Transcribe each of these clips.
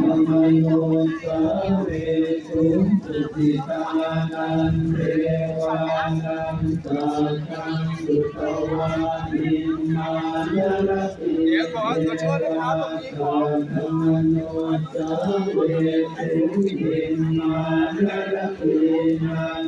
ธรรมโยสเวสุสุติตานันเทวานันสัจจังสุตวานิมานรติเดี๋ยวขอขอช่วยนะครับตรงนี้ขอธรรมโยสาเวสุติมานรตินันเทวานันสัจจังสุตวาปารณิมิตวะตวะทีเทวายาลสินัน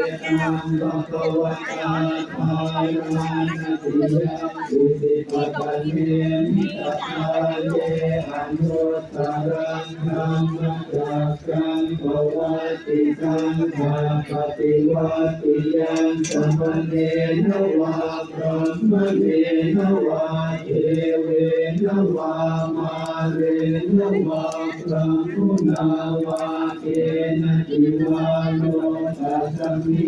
วะตาธานาติยะสุติปัตตเมมิตตาเยอนุตตรังธรรมจักขังภวติสังฆาปฏิวัติยังสัมปเนนวาพระมนนวาเทเวามาเรนวาพระมุนาวาเกนจิวาโนตัสมิ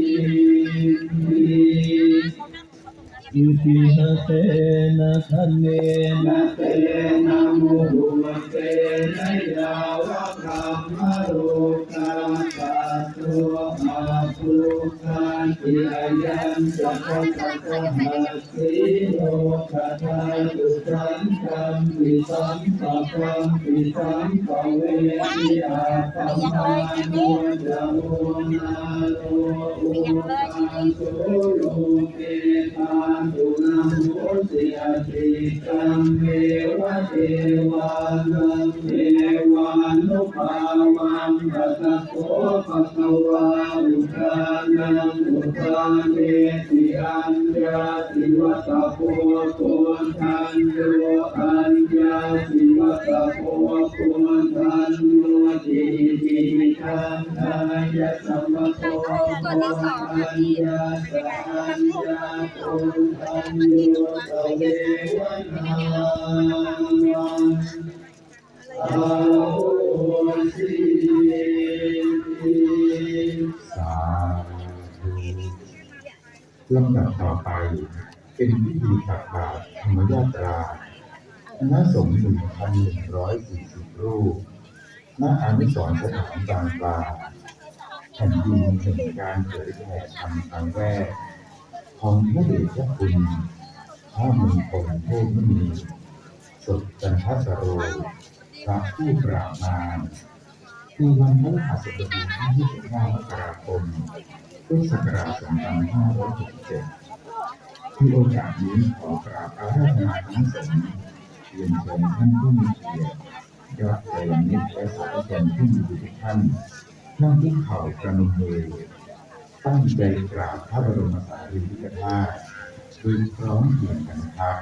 อิติหะเตนะทันเนนะเตนะมุหุมะเตนะยาวะคัมมะโรกัม ยันจะพะคะตะหัสสิโลกะทาตุสังคัมปิสัมปะคัมปิสัมปะเวทิอาปัมมาโนจะโมนาโลอุปัสโสโลเกตาตุนัมโมสิอาติกัมเมวะเทวานังเทวานุภาวังกัสสโสภะคะวาอุทานังอุทาเติอัญญาติวัตโพโกทันโยอัญญาติวัตโพโกทันโยติติทันทายะสัมมโพโกทันยาสัญญาโกทันโยสเววนาอาโหสิสาธุ ลำดับต่อไป เป็นพิธีตักบาตรธรรมยาตราคณะสงฆ์หนึ่งพันหนึ่งร้อยสี่สิบรูปณอานิสรณ์สถานบางปลาแผ่นดินแห่งการเผยแผ่ธรรมครั้งแรก ของพระเดชพระคุณพระมงคลเทพมุนีสดจันทสโรพระผู้ปราบมารคือวันพฤหัสบดีที่ 25 มกราคม พุทธศักราช2567ที่โอกาสนี้ขอกราบอาราธนาทั้งสงฆ์เรียนเชิญท่านผู้มีเกียรติยอดเจริญมิตรและสาธุชนผู้มีทุกท่านนั่งที่เข่าประนมมือตั้งใจกราบพระบรมสารีริกธาตุคือพร้อมเพรียงกันครับ